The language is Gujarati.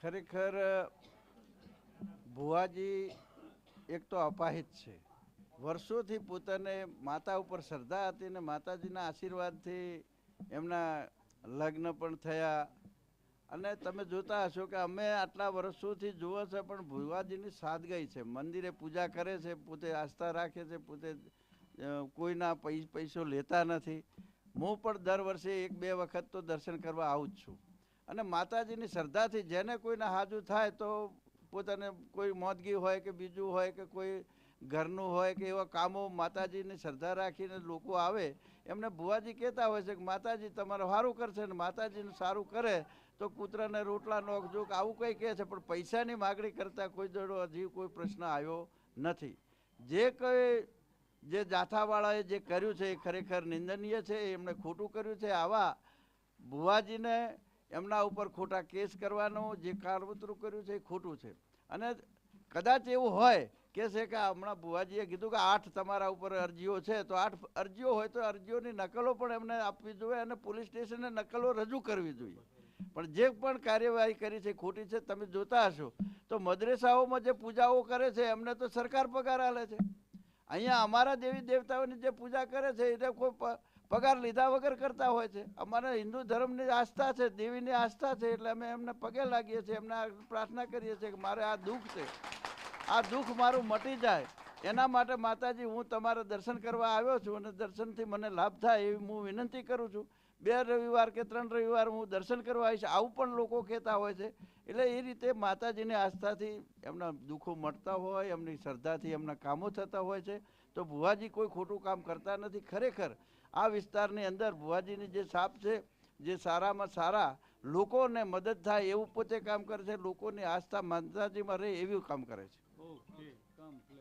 ખરેખર ભુવાજી એક તો અપાહિત છે. વર્ષોથી પોતાને માતા ઉપર શ્રદ્ધા હતી ને માતાજીના આશીર્વાદથી એમના લગ્ન પણ થયા. અને તમે જોતા હશો કે અમે આટલા વર્ષોથી જુઓ છે, પણ ભુવાજીની સાદગઈ છે. મંદિરે પૂજા કરે છે, પોતે આસ્થા રાખે છે, પોતે કોઈના પૈસો લેતા નથી. હું પણ દર વર્ષે એક બે વખત તો દર્શન કરવા આવું જ છું. અને માતાજીની શ્રદ્ધાથી જેને કોઈને હાજુ થાય તો પોતાને કોઈ મોદગી હોય કે બીજું હોય કે કોઈ ઘરનું હોય કે એવા કામો માતાજીની શ્રદ્ધા રાખીને લોકો આવે, એમને ભુવાજી કહેતા હોય છે કે માતાજી તમારે સારું કરશે ને માતાજીનું સારું કરે તો કૂતરાને રોટલા નોખજો કે આવું કંઈ કહે છે, પણ પૈસાની માગણી કરતાં કોઈ જોડો હજી કોઈ પ્રશ્ન આવ્યો નથી. જે કંઈ જે જાથાવાળાએ જે કર્યું છે એ ખરેખર નિંદનીય છે એમણે ખોટું કર્યું છે. આવા ભુવાજીને એમના ઉપર ખોટા કેસ કરવાનું જે કારવતરું કર્યું છે એ ખોટું છે. અને કદાચ એવું હોય, કે છે કે હમણાં ભુવાજીએ કીધું કે આઠ તમારા ઉપર અરજીઓ છે, તો આઠ અરજીઓ હોય તો અરજીઓની નકલો પણ એમને આપવી જોઈએ અને પોલીસ સ્ટેશને નકલો રજૂ કરવી જોઈએ. પણ જે પણ કાર્યવાહી કરી છે ખોટી છે, તમે જોતા હશો. તો મદ્રેસાઓમાં જે પૂજાઓ કરે છે, એમને તો સરકાર પગાર આલે છે. અહીંયા અમારા દેવી દેવતાઓની જે પૂજા કરે છે એટલે કોઈ પગાર લીધા વગર કરતા હોય છે. અમારા હિન્દુ ધર્મની આસ્થા છે, દેવીની આસ્થા છે, એટલે અમે એમને પગે લાગીએ છીએ, એમને પ્રાર્થના કરીએ છીએ કે મારે આ દુઃખ છે. આ દુઃખ મારું મટી જાય. એના માટે માતાજી, હું તમારા દર્શન કરવા આવ્યો છું અને દર્શનથી મને લાભ થાય એવી હું વિનંતી કરું છું. બે રવિવાર કે ત્રણ રવિવાર હું દર્શન કરવા આવીશ. આવું પણ લોકો કહેતા હોય છે. એટલે એ રીતે માતાજીની આસ્થાથી એમના દુઃખો મળતા હોય, એમની શ્રદ્ધાથી એમના કામો થતા હોય છે. તો ભુવાજી કોઈ ખોટું કામ કરતા નથી. ખરેખર આ વિસ્તારની અંદર ભુવાજીની જે છાપ છે, જે સારામાં સારા લોકોને મદદ થાય એવું પોતે કામ કરે છે. લોકોની આસ્થા માતાજીમાં રહે એવું કામ કરે છે.